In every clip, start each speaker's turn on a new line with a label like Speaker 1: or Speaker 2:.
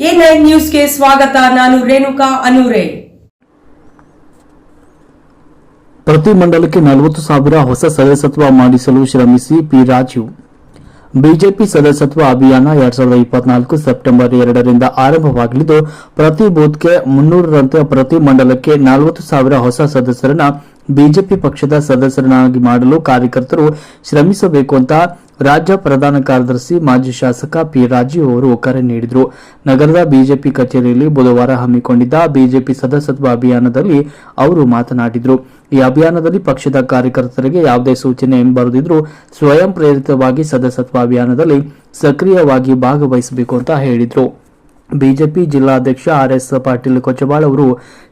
Speaker 1: A nine ನ್ಯೂಸ್ಗೆ ಸ್ವಾಗತ, ನಾನು ರೇಣುಕಾ ಅನೂರೆ.
Speaker 2: ಪ್ರತಿ ಮಂಡಲಕ್ಕೆ ನಲವತ್ತು ಸಾವಿರ ಹೊಸ ಸದಸ್ಯತ್ವ ಮಾಡಿಸಲು ಶ್ರಮಿಸಿ ಪಿ ರಾಜೀವ್ ಬಿಜೆಪಿ ಸದಸ್ಯತ್ವ ಅಭಿಯಾನ ಎರಡ್ ಸಾವಿರದ ಇಪ್ಪತ್ನಾಲ್ಕು ಸೆಪ್ಟೆಂಬರ್ ಎರಡರಿಂದ ಆರಂಭವಾಗಲಿದ್ದು, ಪ್ರತಿ ಬೂತ್ಗೆ ಮುನ್ನೂರರಂತೆ ಪ್ರತಿ ಮಂಡಲಕ್ಕೆ ನಲವತ್ತು ಸಾವಿರ ಹೊಸ ಸದಸ್ಯರನ್ನ ಬಿಜೆಪಿ ಪಕ್ಷದ ಸದಸ್ಯರನ್ನಾಗಿ ಮಾಡಲು ಕಾರ್ಯಕರ್ತರು ಶ್ರಮಿಸಬೇಕು ಅಂತ ರಾಜ್ಯ ಪ್ರಧಾನ ಕಾರ್ಯದರ್ಶಿ ಮಾಜಿ ಶಾಸಕ ಪಿ ರಾಜೀವ್ ಅವರು ಕರೆ ನೀಡಿದರು. ನಗರದ ಬಿಜೆಪಿ ಕಚೇರಿಯಲ್ಲಿ ಬುಧವಾರ ಹಮ್ಮಿಕೊಂಡಿದ್ದ ಬಿಜೆಪಿ ಸದಸ್ಯತ್ವ ಅಭಿಯಾನದಲ್ಲಿ ಅವರು ಮಾತನಾಡಿದರು. ಈ ಅಭಿಯಾನದಲ್ಲಿ ಪಕ್ಷದ ಕಾರ್ಯಕರ್ತರಿಗೆ ಯಾವುದೇ ಸೂಚನೆ ಬರೆದಿದ್ರು ಸ್ವಯಂ ಪ್ರೇರಿತವಾಗಿ ಸದಸ್ಯತ್ವ ಅಭಿಯಾನದಲ್ಲಿ ಸಕ್ರಿಯವಾಗಿ ಭಾಗವಹಿಸಬೇಕು ಅಂತ ಹೇಳಿದರು. ಬಿಜೆಪಿ ಜಿಲ್ಲಾಧ್ಯಕ್ಷ ಆರ್ ಎಸ್ ಪಾಟೀಲ್ ಕೊಚ್ಚಬಾಳ್ ಅವರು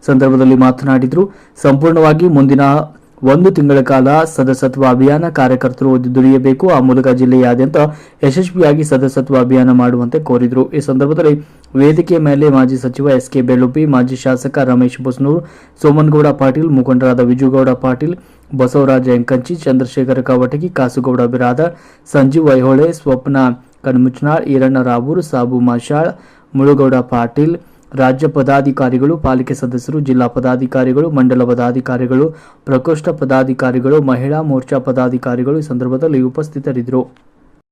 Speaker 2: ಸಂದರ್ಭದಲ್ಲಿ ಮಾತನಾಡಿದರು. ಸಂಪೂರ್ಣವಾಗಿ ಮುಂದಿನ ಒಂದು ತಿಂಗಳ ಕಾಲ ಸದಸ್ಯತ್ವ ಅಭಿಯಾನ ಕಾರ್ಯಕರ್ತರು ದುಡಿಯಬೇಕು. ಆ ಮೂಲಕ ಜಿಲ್ಲೆಯಾದ್ಯಂತ ಯಶಸ್ವಿಯಾಗಿ ಸದಸ್ಯತ್ವ ಅಭಿಯಾನ ಮಾಡುವಂತೆ ಕೋರಿದರು. ಈ ಸಂದರ್ಭದಲ್ಲಿ ವೇದಿಕೆಯ ಮೇಲೆ ಮಾಜಿ ಸಚಿವ ಎಸ್ ಕೆ ಬೆಳ್ಳುಪಿ ಮಾಜಿ ಶಾಸಕ ರಮೇಶ್ ಬಸ್ನೂರ್, ಸೋಮನ್ಗೌಡ ಪಾಟೀಲ್, ಮುಖಂಡರಾದ ವಿಜುಗೌಡ ಪಾಟೀಲ್, ಬಸವರಾಜ ಎಂಕಂಚಿ, ಚಂದ್ರಶೇಖರ ಕವಟಗಿ, ಕಾಸುಗೌಡ ಬಿರಾದ ಸಂಜೀವ್ ಐಹೊಳೆ ಸ್ವಪ್ನ ಕಣ್ಮುಚ್ನಾಳ್, ಈರಣ್ಣ ರಾವೂರ್, ಸಾಬು ಮಾಷಾಳ್ ಮುಳುಗೌಡ ಪಾಟೀಲ್, ರಾಜ್ಯ ಪದಾಧಿಕಾರಿಗಳು, ಪಾಲಿಕೆ ಸದಸ್ಯರು, ಜಿಲ್ಲಾ ಪದಾಧಿಕಾರಿಗಳು, ಮಂಡಲ ಪದಾಧಿಕಾರಿಗಳು, ಪ್ರಕೋಷ್ಠ ಪದಾಧಿಕಾರಿಗಳು, ಮಹಿಳಾ ಮೋರ್ಚಾ ಪದಾಧಿಕಾರಿಗಳು ಈ ಸಂದರ್ಭದಲ್ಲಿ ಉಪಸ್ಥಿತರಿದ್ದರು.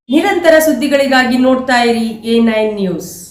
Speaker 1: ನಿರಂತರ ಸುದ್ದಿಗಳಿಗಾಗಿ ನೋಡ್ತಾ ಇರಿ ಎ ನೈನ್ ನ್ಯೂಸ್.